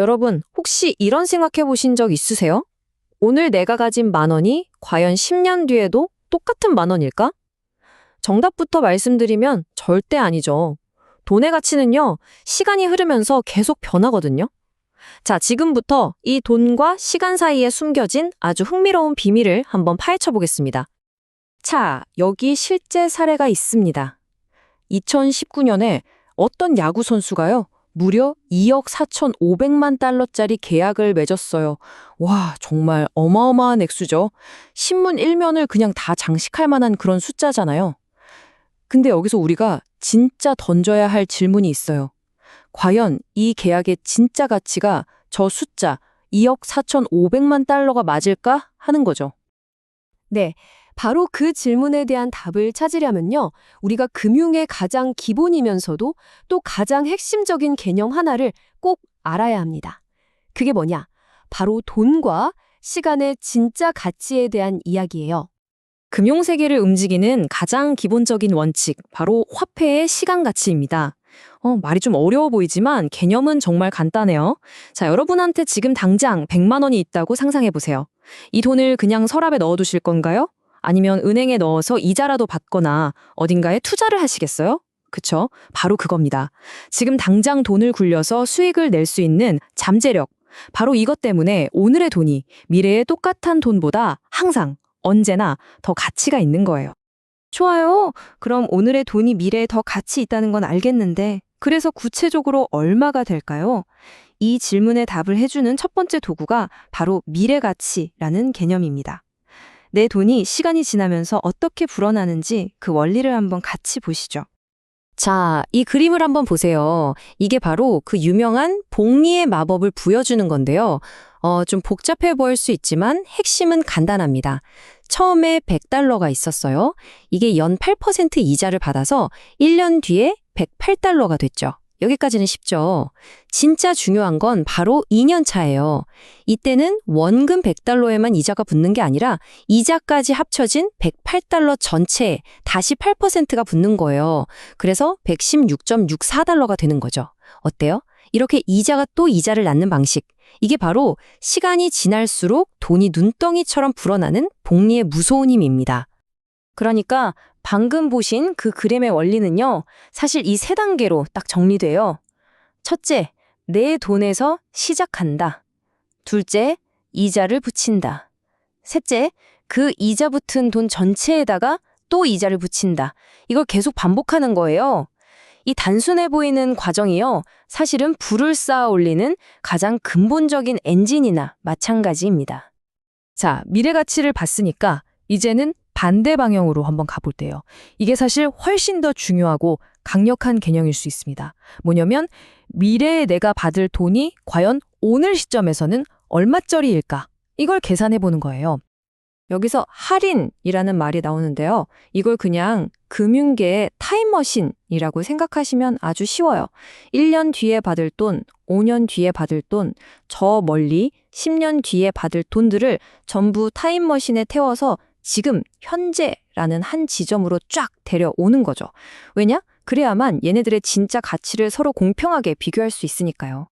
여러분, 혹시 이런 생각해 보신 적 있으세요? 오늘 내가 가진 만 원이 과연 10년 뒤에도 똑같은 만 원일까? 정답부터 말씀드리면 절대 아니죠. 돈의 가치는요, 시간이 흐르면서 계속 변하거든요. 자, 지금부터 이 돈과 시간 사이에 숨겨진 아주 흥미로운 비밀을 한번 파헤쳐 보겠습니다. 자, 여기 실제 사례가 있습니다. 2019년에 어떤 야구 선수가요, 무려 2억 4,500만 달러짜리 계약을 맺었어요. 와, 정말 어마어마한 액수죠. 신문 1면을 그냥 다 장식할 만한 그런 숫자잖아요. 근데 여기서 우리가 진짜 던져야 할 질문이 있어요. 과연 이 계약의 진짜 가치가 저 숫자 2억 4,500만 달러가 맞을까 하는 거죠. 네, 바로 그 질문에 대한 답을 찾으려면요. 우리가 금융의 가장 기본이면서도 또 가장 핵심적인 개념 하나를 꼭 알아야 합니다. 그게 뭐냐? 바로 돈과 시간의 진짜 가치에 대한 이야기예요. 금융세계를 움직이는 가장 기본적인 원칙, 바로 화폐의 시간 가치입니다. 어, 말이 좀 어려워 보이지만 개념은 정말 간단해요. 자, 여러분한테 지금 당장 100만 원이 있다고 상상해 보세요. 이 돈을 그냥 서랍에 넣어 두실 건가요? 아니면 은행에 넣어서 이자라도 받거나 어딘가에 투자를 하시겠어요? 그쵸? 바로 그겁니다. 지금 당장 돈을 굴려서 수익을 낼 수 있는 잠재력. 바로 이것 때문에 오늘의 돈이 미래의 똑같은 돈보다 항상 언제나 더 가치가 있는 거예요. 좋아요. 그럼 오늘의 돈이 미래에 더 가치 있다는 건 알겠는데, 그래서 구체적으로 얼마가 될까요? 이 질문에 답을 해주는 첫 번째 도구가 바로 미래 가치라는 개념입니다. 내 돈이 시간이 지나면서 어떻게 불어나는지 그 원리를 한번 같이 보시죠. 자, 이 그림을 한번 보세요. 이게 바로 그 유명한 복리의 마법을 부여주는 건데요. 어, 좀 복잡해 보일 수 있지만 핵심은 간단합니다. 처음에 100달러가 있었어요. 이게 연 8% 이자를 받아서 1년 뒤에 108달러가 됐죠. 여기까지는 쉽죠. 진짜 중요한 건 바로 2년 차예요. 이때는 원금 100달러에만 이자가 붙는 게 아니라 이자까지 합쳐진 108달러 전체에 다시 8%가 붙는 거예요. 그래서 116.64달러가 되는 거죠. 어때요? 이렇게 이자가 또 이자를 낳는 방식. 이게 바로 시간이 지날수록 돈이 눈덩이처럼 불어나는 복리의 무서운 힘입니다. 그러니까 방금 보신 그 그림의 원리는요, 사실 이 세 단계로 딱 정리돼요. 첫째, 내 돈에서 시작한다. 둘째, 이자를 붙인다. 셋째, 그 이자 붙은 돈 전체에다가 또 이자를 붙인다. 이걸 계속 반복하는 거예요. 이 단순해 보이는 과정이요. 사실은 불을 쌓아 올리는 가장 근본적인 엔진이나 마찬가지입니다. 자, 미래 가치를 봤으니까 이제는 반대 방향으로 한번 가볼 때요. 이게 사실 훨씬 더 중요하고 강력한 개념일 수 있습니다. 뭐냐면 미래에 내가 받을 돈이 과연 오늘 시점에서는 얼마짜리일까? 이걸 계산해 보는 거예요. 여기서 할인이라는 말이 나오는데요. 이걸 그냥 금융계의 타임머신이라고 생각하시면 아주 쉬워요. 1년 뒤에 받을 돈, 5년 뒤에 받을 돈, 저 멀리 10년 뒤에 받을 돈들을 전부 타임머신에 태워서 지금 현재라는 한 지점으로 쫙 데려오는 거죠. 왜냐? 그래야만 얘네들의 진짜 가치를 서로 공평하게 비교할 수 있으니까요.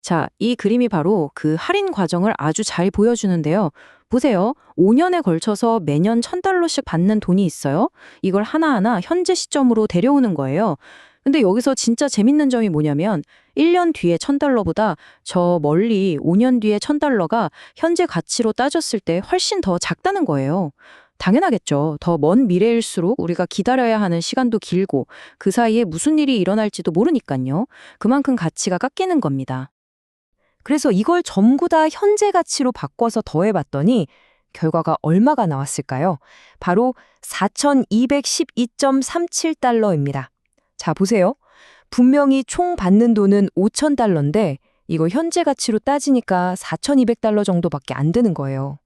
자, 이 그림이 바로 그 할인 과정을 아주 잘 보여주는데요. 보세요. 5년에 걸쳐서 매년 1000달러씩 받는 돈이 있어요. 이걸 하나하나 현재 시점으로 데려오는 거예요. 근데 여기서 진짜 재밌는 점이 뭐냐면 1년 뒤에 1000달러보다 저 멀리 5년 뒤에 1000달러가 현재 가치로 따졌을 때 훨씬 더 작다는 거예요. 당연하겠죠. 더 먼 미래일수록 우리가 기다려야 하는 시간도 길고 그 사이에 무슨 일이 일어날지도 모르니까요. 그만큼 가치가 깎이는 겁니다. 그래서 이걸 전부 다 현재 가치로 바꿔서 더해봤더니 결과가 얼마가 나왔을까요? 바로 4,212.37달러입니다. 자, 보세요. 분명히 총 받는 돈은 5,000달러인데 이거 현재 가치로 따지니까 4,200달러 정도밖에 안 되는 거예요.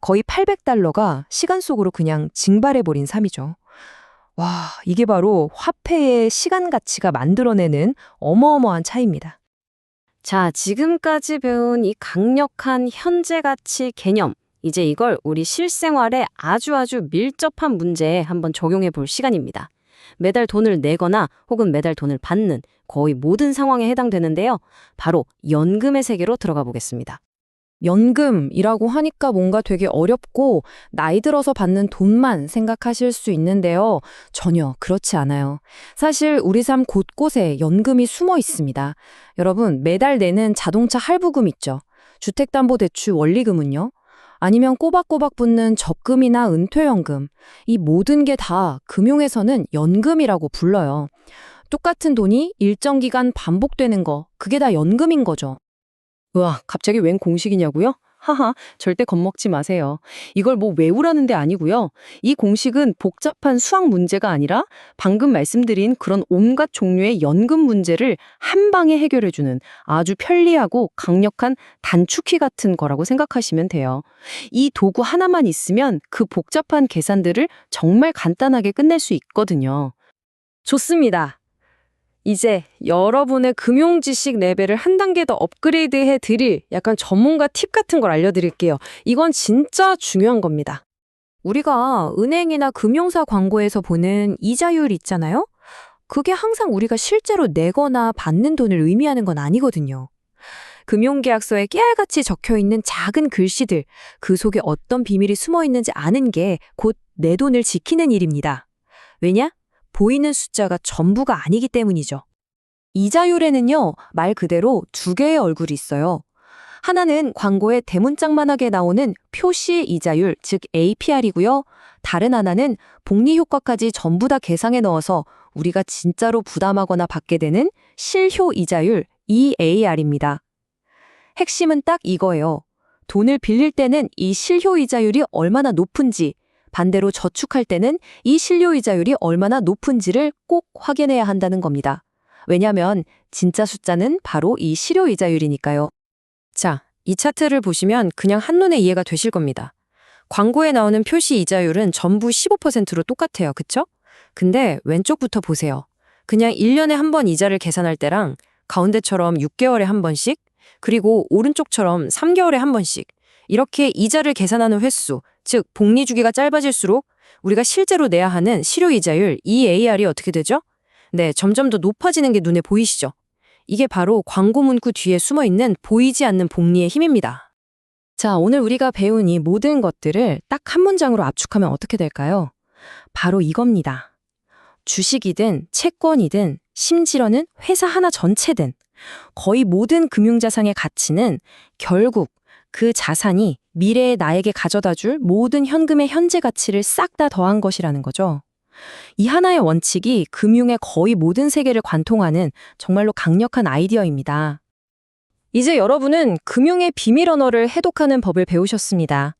거의 800달러가 시간 속으로 그냥 징발해버린 삶이죠. 와, 이게 바로 화폐의 시간 가치가 만들어내는 어마어마한 차이입니다. 자, 지금까지 배운 이 강력한 현재 가치 개념. 이제 이걸 우리 실생활에 아주 아주 밀접한 문제에 한번 적용해 볼 시간입니다. 매달 돈을 내거나 혹은 매달 돈을 받는 거의 모든 상황에 해당되는데요. 바로 연금의 세계로 들어가 보겠습니다. 연금이라고 하니까 뭔가 되게 어렵고 나이 들어서 받는 돈만 생각하실 수 있는데요. 전혀 그렇지 않아요. 사실 우리 삶 곳곳에 연금이 숨어 있습니다. 여러분, 매달 내는 자동차 할부금 있죠. 주택담보대출 원리금은요. 아니면 꼬박꼬박 붙는 적금이나 은퇴연금. 이 모든 게 다 금융에서는 연금이라고 불러요. 똑같은 돈이 일정 기간 반복되는 거, 그게 다 연금인 거죠. 우와, 갑자기 웬 공식이냐고요? 하하, 절대 겁먹지 마세요. 이걸 뭐 외우라는 데 아니고요. 이 공식은 복잡한 수학 문제가 아니라 방금 말씀드린 그런 온갖 종류의 연금 문제를 한 방에 해결해주는 아주 편리하고 강력한 단축키 같은 거라고 생각하시면 돼요. 이 도구 하나만 있으면 그 복잡한 계산들을 정말 간단하게 끝낼 수 있거든요. 좋습니다. 이제 여러분의 금융 지식 레벨을 한 단계 더 업그레이드 해 드릴 약간 전문가 팁 같은 걸 알려드릴게요. 이건 진짜 중요한 겁니다. 우리가 은행이나 금융사 광고에서 보는 이자율 있잖아요? 그게 항상 우리가 실제로 내거나 받는 돈을 의미하는 건 아니거든요. 금융계약서에 깨알같이 적혀 있는 작은 글씨들, 그 속에 어떤 비밀이 숨어 있는지 아는 게 곧 내 돈을 지키는 일입니다. 왜냐? 보이는 숫자가 전부가 아니기 때문이죠. 이자율에는요, 말 그대로 두 개의 얼굴이 있어요. 하나는 광고에 대문짝만하게 나오는 표시 이자율, 즉 APR이고요. 다른 하나는 복리 효과까지 전부 다 계상에 넣어서 우리가 진짜로 부담하거나 받게 되는 실효 이자율, EAR입니다. 핵심은 딱 이거예요. 돈을 빌릴 때는 이 실효 이자율이 얼마나 높은지, 반대로 저축할 때는 이 실효 이자율이 얼마나 높은지를 꼭 확인해야 한다는 겁니다. 왜냐하면 진짜 숫자는 바로 이 실효 이자율이니까요. 자, 이 차트를 보시면 그냥 한눈에 이해가 되실 겁니다. 광고에 나오는 표시 이자율은 전부 15%로 똑같아요. 그쵸? 근데 왼쪽부터 보세요. 그냥 1년에 한 번 이자를 계산할 때랑 가운데처럼 6개월에 한 번씩, 그리고 오른쪽처럼 3개월에 한 번씩, 이렇게 이자를 계산하는 횟수, 즉 복리 주기가 짧아질수록 우리가 실제로 내야 하는 실효 이자율 EAR이 어떻게 되죠? 네, 점점 더 높아지는 게 눈에 보이시죠? 이게 바로 광고 문구 뒤에 숨어 있는 보이지 않는 복리의 힘입니다. 자, 오늘 우리가 배운 이 모든 것들을 딱 한 문장으로 압축하면 어떻게 될까요? 바로 이겁니다. 주식이든 채권이든 심지어는 회사 하나 전체든 거의 모든 금융자산의 가치는 결국 그 자산이 미래의 나에게 가져다 줄 모든 현금의 현재 가치를 싹 다 더한 것이라는 거죠. 이 하나의 원칙이 금융의 거의 모든 세계를 관통하는 정말로 강력한 아이디어입니다. 이제 여러분은 금융의 비밀 언어를 해독하는 법을 배우셨습니다.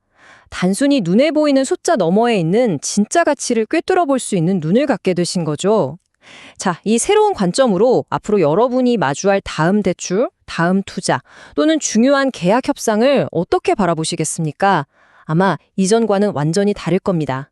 단순히 눈에 보이는 숫자 너머에 있는 진짜 가치를 꿰뚫어 볼 수 있는 눈을 갖게 되신 거죠. 자, 이 새로운 관점으로 앞으로 여러분이 마주할 다음 대출, 다음 투자 또는 중요한 계약 협상을 어떻게 바라보시겠습니까? 아마 이전과는 완전히 다를 겁니다.